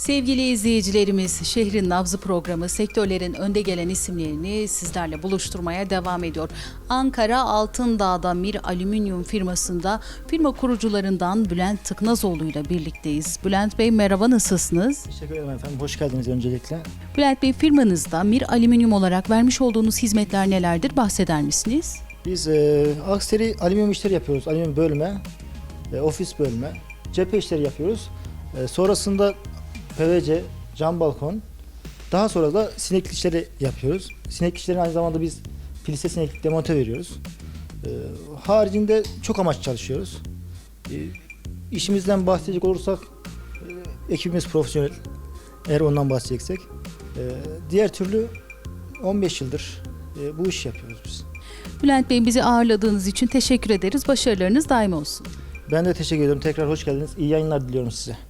Sevgili izleyicilerimiz, Şehrin Nabzı programı sektörlerin önde gelen isimlerini sizlerle buluşturmaya devam ediyor. Ankara Altındağ'da Mir Alüminyum firmasında firma kurucularından Bülent Tıknazoğlu ile birlikteyiz. Bülent Bey merhaba nasılsınız? Teşekkür ederim efendim. Hoş geldiniz öncelikle. Bülent Bey firmanızda Mir Alüminyum olarak vermiş olduğunuz hizmetler nelerdir bahseder misiniz? Biz e, akseri alüminyum işleri yapıyoruz. Alüminyum bölme, e, ofis bölme, cephe işleri yapıyoruz. E, sonrasında PVC, cam balkon. Daha sonra da sineklik işleri yapıyoruz. Sineklik işlerini aynı zamanda biz filise sineklik demonte veriyoruz. E, haricinde çok amaç çalışıyoruz. E, işimizden bahsedecek olursak e, ekibimiz profesyonel. Eğer ondan bahsedeceksek. E, diğer türlü 15 yıldır e, bu iş yapıyoruz biz. Bülent Bey bizi ağırladığınız için teşekkür ederiz. Başarılarınız daim olsun. Ben de teşekkür ederim. Tekrar hoş geldiniz. İyi yayınlar diliyorum size.